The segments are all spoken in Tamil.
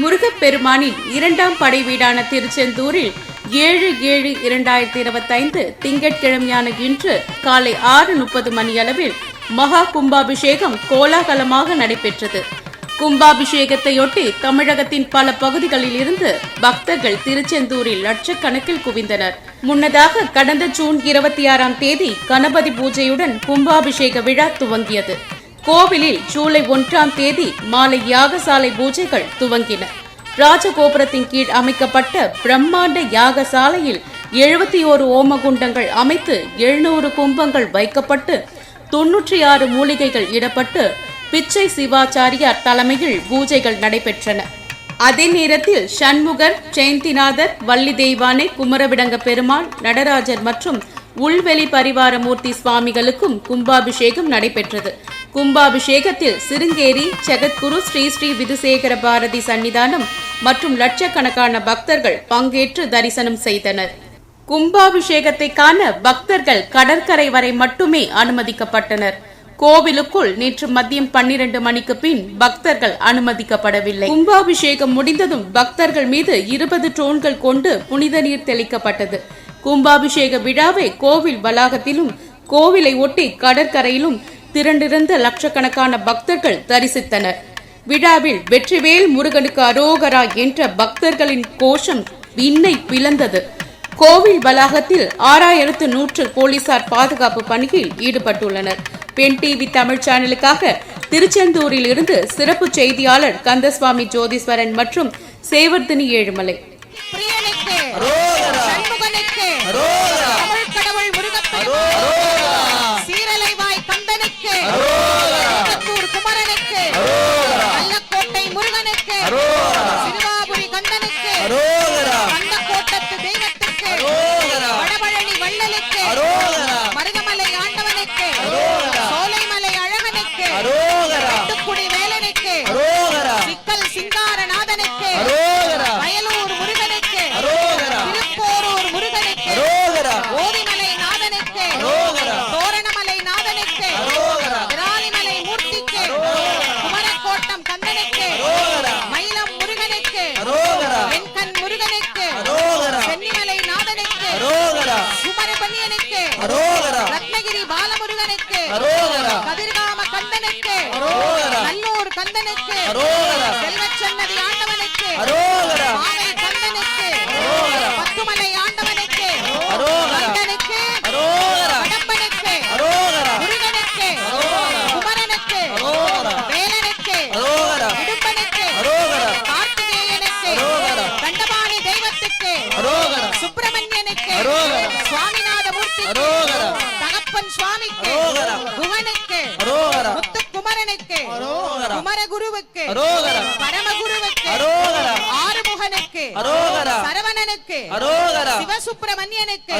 முருகப்பெருமானின் இரண்டாம் படை வீடான திருச்செந்தூரில் ஏழு ஏழு இரண்டாயிரத்தி இருபத்தைந்து திங்கட்கிழமையான இன்று காலை ஆறு முப்பது மணியளவில் மகா கும்பாபிஷேகம் கோலாகலமாக நடைபெற்றது. கும்பாபிஷேகத்தையொட்டி தமிழகத்தின் பல பகுதிகளில் இருந்து பக்தர்கள் திருச்செந்தூரில் லட்சக்கணக்கில் குவிந்தனர். முன்னதாக கடந்த ஜூன் இருபத்தி ஆறாம் தேதி கணபதி பூஜையுடன் கும்பாபிஷேக விழா துவங்கியது. கோவிலில் ஜூலை ஒன்றாம் தேதி மாலை யாகசாலை பூஜைகள் துவங்கின. ராஜகோபுரத்தின் கீழ் அமைக்கப்பட்ட பிரம்மாண்ட யாகசாலையில் எழுபத்தி ஓரு ஓமகுண்டங்கள் அமைத்து எழுநூறு கும்பங்கள் வைக்கப்பட்டு தொன்னூற்றி ஆறு மூலிகைகள் இடப்பட்டு பிச்சை சிவாச்சாரியார் தலைமையில் பூஜைகள் நடைபெற்றன. அதே நேரத்தில் சண்முகர் ஜெயந்திநாதர் வள்ளி தெய்வானை குமரவிடங்க பெருமாள் நடராஜர் மற்றும் உள்வெளி பரிவார மூர்த்தி சுவாமிகளுக்கும் கும்பாபிஷேகம் நடைபெற்றது. கும்பாபிஷேகத்தில் சிருங்கேரி ஜெகத்குரு ஸ்ரீ ஸ்ரீ விதுசேகர பாரதி சன்னிதானம் மற்றும் லட்சக்கணக்கான பக்தர்கள் பங்கேற்று தரிசனம் செய்தனர். கும்பாபிஷேகத்தை காண பக்தர்கள் கடற்கரை வரை மட்டுமே அனுமதிக்கப்பட்டனர். கோவிலுக்குள் நேற்று மதியம் பன்னிரண்டு மணிக்கு பின் பக்தர்கள் அனுமதிக்கப்படவில்லை. கும்பாபிஷேகம் முடிந்ததும் பக்தர்கள் மீது இருபது ட்ரோன்கள் கொண்டு புனித நீர் தெளிக்கப்பட்டது. கும்பாபிஷேக விழாவை கோவில் வளாகத்திலும் கோவிலை ஒட்டி கடற்கரையிலும் திரண்டிருந்த லட்சக்கணக்கான பக்தர்கள் தரிசித்தனர். விழாவில் வெற்றிவேல் முருகனுக்கு அரோகரா என்ற பக்தர்களின் கோஷம் விண்ணை பிளந்தது. கோவில் வளாகத்தில் ஆறாயிரத்து நூற்று போலீசார் பாதுகாப்பு பணியில் ஈடுபட்டுள்ளனர். பெண் டிவி தமிழ் சேனலுக்காக திருச்செந்தூரில் இருந்து சிறப்பு செய்தியாளர் கந்தசுவாமி ஜோதீஸ்வரன் மற்றும் சேவர்தினி ஏழுமலை. முருகனுக்கு கந்தனுக்கு ஆண்டவனுக்கு பரமகுருவுக்கு ஆறுமுகனுக்கு சரவணனுக்கு சிவசுப்பிரமணியனுக்கு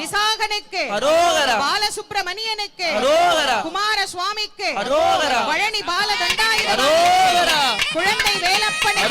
விசாகனுக்கு பாலசுப்பிரமணியனுக்கு குமார சுவாமிக்கு பழனி பாலதண்டாயுதம் குழந்தை வேலப்பனுக்கு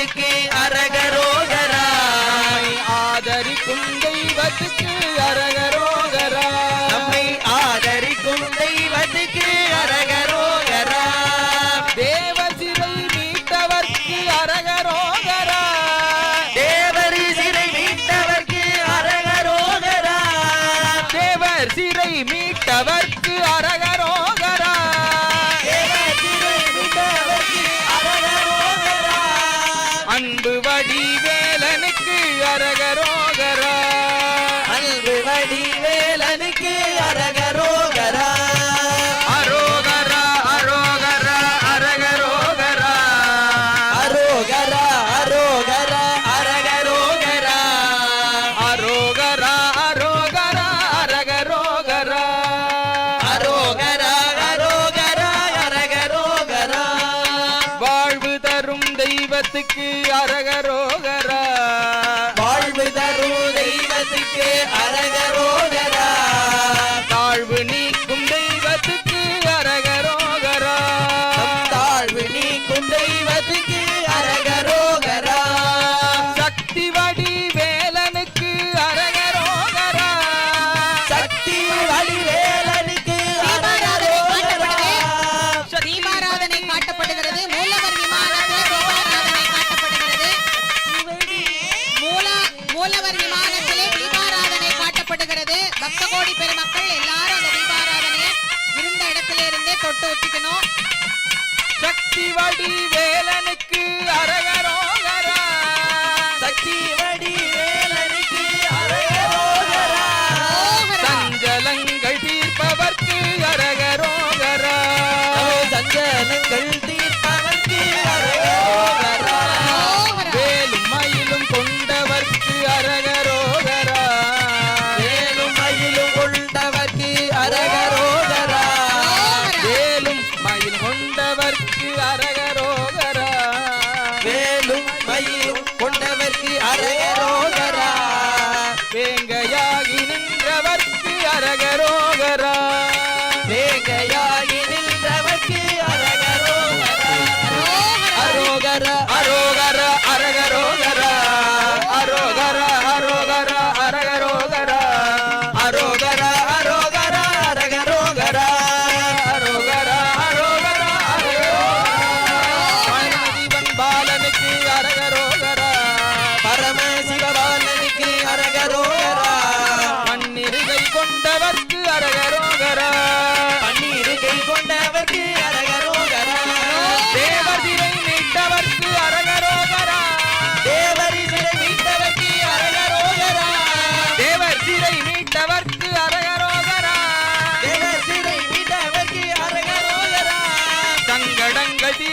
தெய்வத்துக்கு அரகரோகராய். ஆதரிக்கும் தெய்வத்துக்கு அர குலத்துக்கு அரகரோ பக்த கோடி பெருமக்கள் எல்லாரும் அந்த தீபாராதனையை இருந்த இடத்துல இருந்தே தொட்டு வச்சுக்கணும். சக்தி வடி வேலனை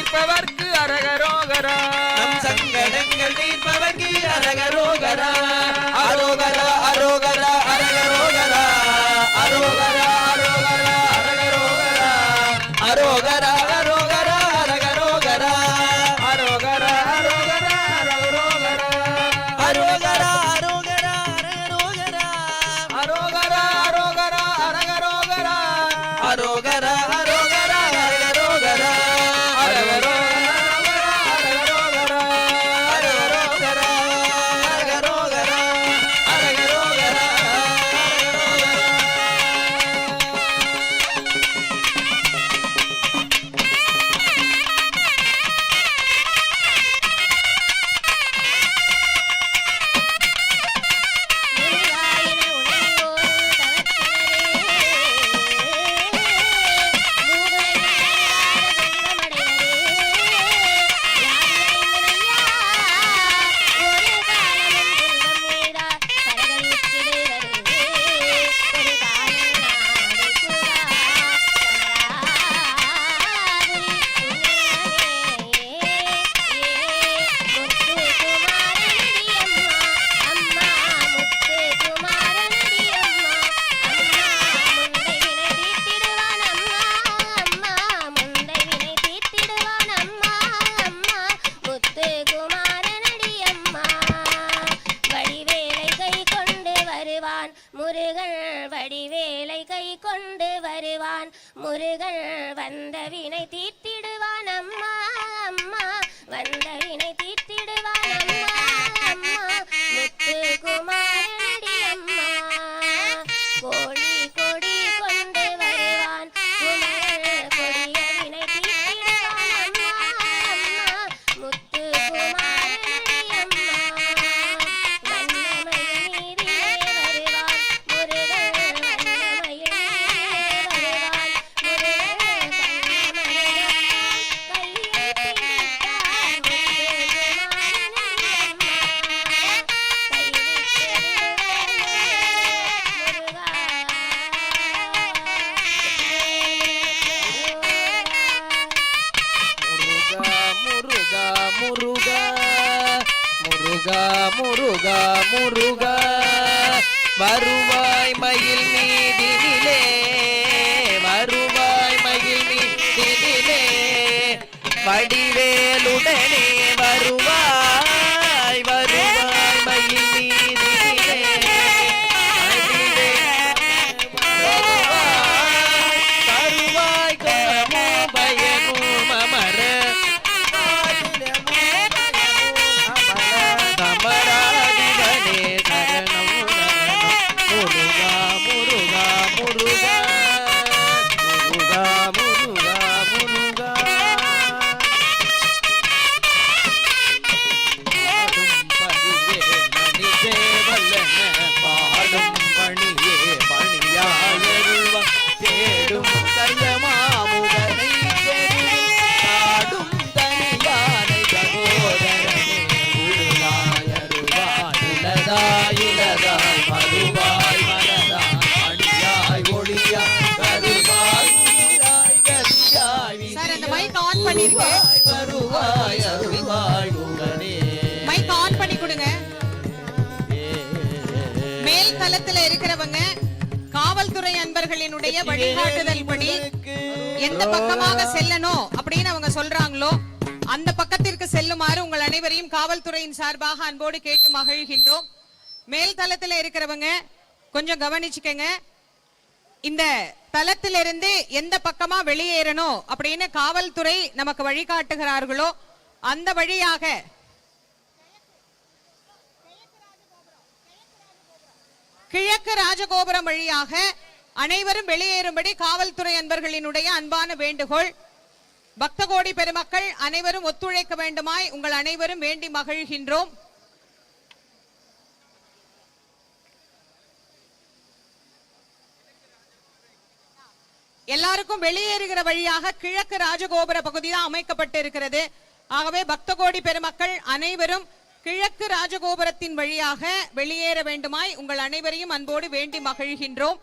கற்பவர்க்கு அரகரோகரா. கொண்டு வருவான். முருகன் வந்த வினை தீர்த்திடுவான். அம்மா அம்மா வந்த oruga. அன்பர்களினுடைய வழிகாட்டுதல் படி எந்த பக்கமாக செல்லணும் அப்படின்னு அவங்க சொல்றாங்களோ அந்த பக்கத்திற்கு செல்லுமாறு உங்கள் அனைவரையும் காவல்துறையின் சார்பாக அன்போடு கேட்டு மகிழ்கின்றோம். மேல் தளத்துல இருக்கிறவங்க கொஞ்சம் கவனிச்சுக்கங்க. இந்த தளத்திலிருந்து எந்த பக்கமா வெளியேறணும் அப்படின்னு காவல்துறை நமக்கு வழிகாட்டுகிறார்களோ அந்த வழியாக கிழக்கு ராஜகோபுரம் வழியாக அனைவரும் வெளியேறும்படி காவல்துறை அன்பர்களினுடைய அன்பான வேண்டுகோள். பக்த கோடி பெருமக்கள் அனைவரும் ஒத்துழைக்க வேண்டுமாய் உங்கள் அனைவரும் வேண்டி மகிழ்கின்றோம். எல்லாருக்கும் வெளியேறுகிற வழியாக கிழக்கு ராஜகோபுர பகுதி தான் அமைக்கப்பட்டு இருக்கிறது ஆகவே பக்த கோடி பெருமக்கள் அனைவரும் கிழக்கு ராஜகோபுரத்தின் வழியாக வெளியேற வேண்டுமாய் உங்கள் அனைவரையும் அன்போடு வேண்டி மகிழ்கின்றோம்.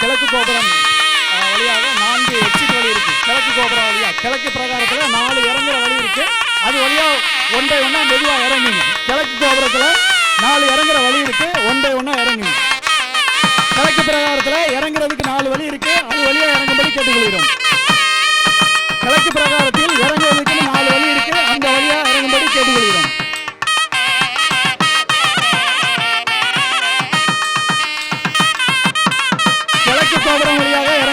கிழக்கு கோபுரம் வழியாக நான்கு எக்ஸிட் வழி இருக்கு. கிழக்கு கோபுரம் வழியா கிழக்கு பிரகாரத்துல நாலு இறங்குற வழி இருக்கு. அது வழியா ஒன்றை ஒன்னா மெதுவா இறங்குங்க. கிழக்கு கோபுரத்துல நாலு இறங்குற வழி இருக்கு ஒன்றை ஒன்றா இறங்குங்க. கிழக்கு பிரகாரத்துல இறங்குறதுக்கு நாலு வழி இருக்கு அது வழியா இறங்கும்படி கேட்டுக்கொள்கிறோம். கிழக்கு பிரகாரத்தில் இறங்குவதற்கு நாலு வழி இருக்கு அந்த வழியா இறங்கும்படி கேட்டுக்கொள்கிறோம். கிழக்கு வழியாக